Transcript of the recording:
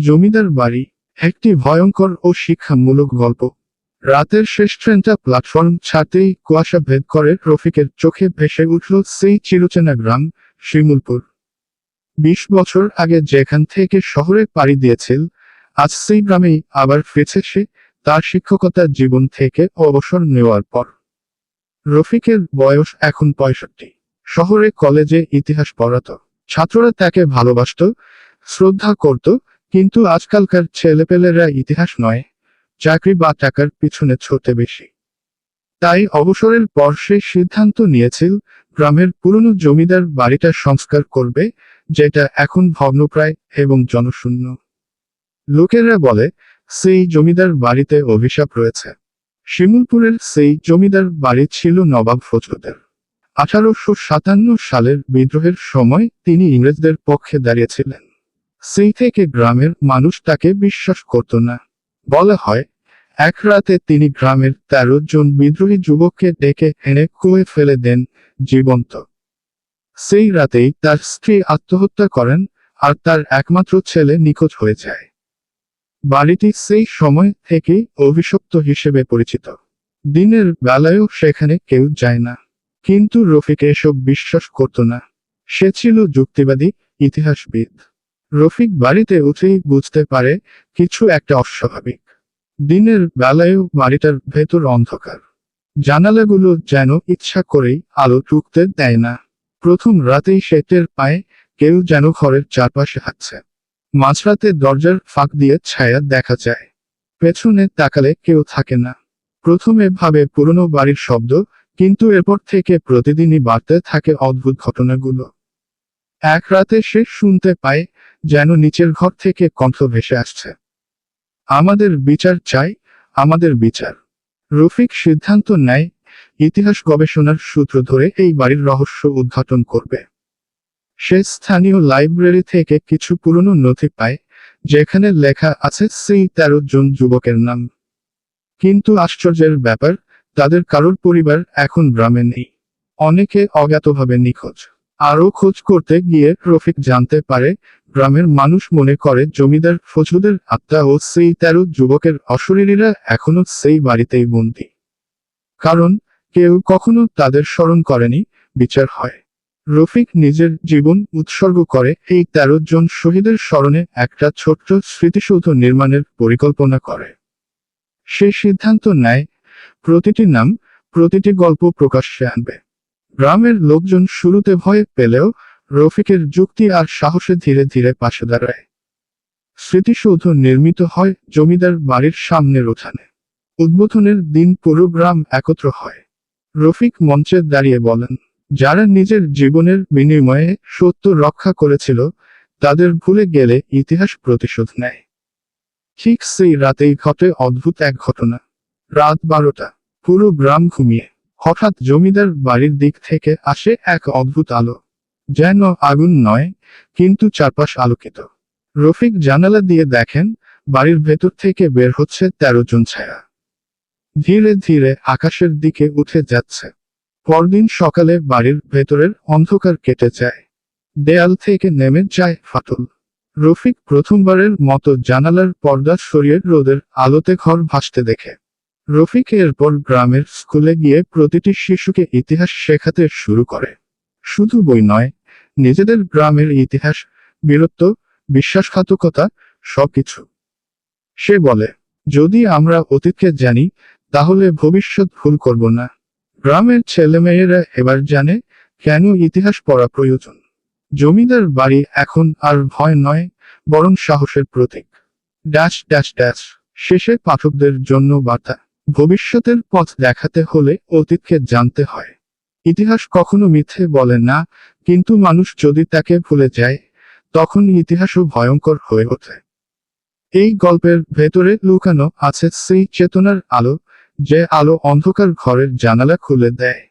জমিদার বাড়ি, একটি ভয়ঙ্কর ও শিক্ষামূলক গল্প। রাতের শেষ ট্রেনটা প্ল্যাটফর্ম ছাড়তেই কুয়াশা ভেদ করে রফিকের চোখে ভেসে উঠল সেই চিরচেনা গ্রাম, শিমুলপুর। বিশ বছর আগে যেখান থেকে শহরে পাড়ি দিয়েছিল, আজ সেই গ্রামেই আবার ফিরেছে সে, তার শিক্ষকতার জীবন থেকে অবসর নেওয়ার পর। রফিকের বয়স এখন পঁয়ষট্টি। শহরে কলেজে ইতিহাস পড়াত। ছাত্ররা তাকে ভালোবাসত, শ্রদ্ধা করত কিন্তু আজকালকার ছেলেপেলেরা ইতিহাস নয়, চাকরি বা টাকার পিছনে ছোটে বেশি। তাই অবসরের পর সে সিদ্ধান্ত নিয়েছিল, গ্রামের পুরনো জমিদার বাড়িটা সংস্কার করবে, যেটা এখন ভগ্নপ্রায় এবং জনশূন্য। লোকেরা বলে, সেই জমিদার বাড়িতে অভিশাপ রয়েছে। শিমুলপুরের সেই জমিদার বাড়ি ছিল নবাব ফজলুদের। আঠারোশো সাতান্ন সালের বিদ্রোহের সময় তিনি ইংরেজদের পক্ষে দাঁড়িয়েছিলেন। সেই থেকে গ্রামের মানুষ তাকে বিশ্বাস করত না। বলা হয়, এক রাতে তিনি গ্রামের তেরো জন বিদ্রোহী যুবককে ডেকে এনে কুয়ে ফেলে দেন জীবন্ত। সেই রাতেই তার স্ত্রী আত্মহত্যা করেন আর তার একমাত্র ছেলে নিখোঁজ হয়ে যায়। বাড়িটি সেই সময় থেকেই অভিশপ্ত হিসেবে পরিচিত। দিনের বেলায়ও সেখানে কেউ যায় না। কিন্তু রফিক এসব বিশ্বাস করত না। সে ছিল যুক্তিবাদী ইতিহাসবিদ। রফিক বাড়িতে উঠেই বুঝতে পারে কিছু একটা অস্বাভাবিক। দিনের বেলায়ও বাড়িটার ভেতর অন্ধকার। জানালাগুলো যেন ইচ্ছা করেই আলো ঢুকতে দেয় না। প্রথম রাতেই সে পায় কেউ যেন ঘরের চারপাশে হাঁটছে। মাঝরাতে দরজার ফাঁক দিয়ে ছায়া দেখা যায়। পেছনে তাকালে কেউ থাকে না। প্রথমে ভাবে পুরনো বাড়ির শব্দ, কিন্তু এরপর থেকে প্রতিদিনই বাড়তে থাকে অদ্ভুত ঘটনাগুলো। এক রাতে সে শুনতে পায় যেন নিচের ঘর থেকে কণ্ঠ ভেসে আসছে। আমাদের বিচার চাই, আমাদের বিচার। রফিক সিদ্ধান্ত নেয়, ইতিহাস গবেষণার সূত্র ধরে এই বাড়ির রহস্য উদ্ঘাটন করবে। সে স্থানীয় লাইব্রেরি থেকে কিছু পুরনো নথি পায়, যেখানে লেখা আছে সেই তেরো জন যুবকের নাম। কিন্তু আশ্চর্যের ব্যাপার, তাদের কারোর পরিবার এখন গ্রামে নেই। অনেকে অজ্ঞাতভাবে নিখোঁজ। আরও খোঁজ করতে গিয়ে রফিক জানতে পারে, গ্রামের মানুষ মনে করে জমিদার ফজলুদের আত্মা ও সেই তেরো যুবকের অশরীরীরা এখনও সেই বাড়িতেই বন্দী। কারণ, কেউ কখনো তাদের স্মরণ করেনি, বিচার হয়। রফিক নিজের জীবন উৎসর্গ করে এই তেরো জন শহীদের স্মরণে একটা ছোট্ট স্মৃতিসৌধ নির্মাণের পরিকল্পনা করে। সে সিদ্ধান্ত নেয়, প্রতিটি নাম, প্রতিটি গল্প প্রকাশ্যে আনবে। গ্রামের লোকজন শুরুতে ভয় পেলেও রফিকের যুক্তি আর সাহসে ধীরে ধীরে পাশে দাঁড়ায়। স্মৃতিসৌধ নির্মিত হয় জমিদার বাড়ির সামনের উঠানে। উদ্বোধনের দিন পুরো গ্রাম একত্র হয়। রফিক মঞ্চে দাঁড়িয়ে বলেন, যারা নিজের জীবনের বিনিময়ে সত্য রক্ষা করেছিল, তাদের ভুলে গেলে ইতিহাস প্রতিশোধ নেয়। ঠিক সেই রাতেই ঘটে অদ্ভুত এক ঘটনা। রাত বারোটা, পুরো গ্রাম ঘুমিয়ে। হঠাৎ জমিদার বাড়ির দিক থেকে আসে এক অদ্ভুত আলো। যেন আগুন নয়, কিন্তু চারপাশ আলোকিত। রফিক জানালা দিয়ে দেখেন, বাড়ির ভেতর থেকে বের হচ্ছে তেরো জন ছায়া। ধীরে ধীরে আকাশের দিকে উঠে যাচ্ছে। পরদিন সকালে বাড়ির ভেতরের অন্ধকার কেটে যায়। দেয়াল থেকে নেমে যায় ফাটল। রফিক প্রথমবারের মতো জানালার পর্দা সরিয়ে রোদের আলোতে ঘর ভাসতে দেখে। রফিক এরপর গ্রামের স্কুলে গিয়ে প্রতিটি শিশুকে ইতিহাস শেখাতে শুরু করে। শুধু বই নয়, নিজেদের গ্রামের ইতিহাস, বীরত্ব, বিশ্বাসঘাতকতা সবকিছু। সে বলে, যদি আমরা অতীতকে জানি, তাহলে ভবিষ্যৎ ভুল করব না। গ্রামের ছেলেমেয়েরা এবার জানে কেন ইতিহাস পড়া প্রয়োজন। জমিদার বাড়ি এখন আর ভয় নয়, বরং সাহসের প্রতীক ড্যাশ ড্যাশ ড্যাশ, শেষে পাঠকদের জন্য বার্তা। ভবিষ্যতের পথ দেখাতে হলে অতীতকে জানতে হয়। ইতিহাস কখনো মিথ্যে বলে না, কিন্তু মানুষ যদি তাকে ভুলে যায়, তখন ইতিহাসও ভয়ঙ্কর হয়ে ওঠে। এই গল্পের ভেতরে লুকানো আছে সেই চেতনার আলো, যে আলো অন্ধকার ঘরের জানালা খুলে দেয়।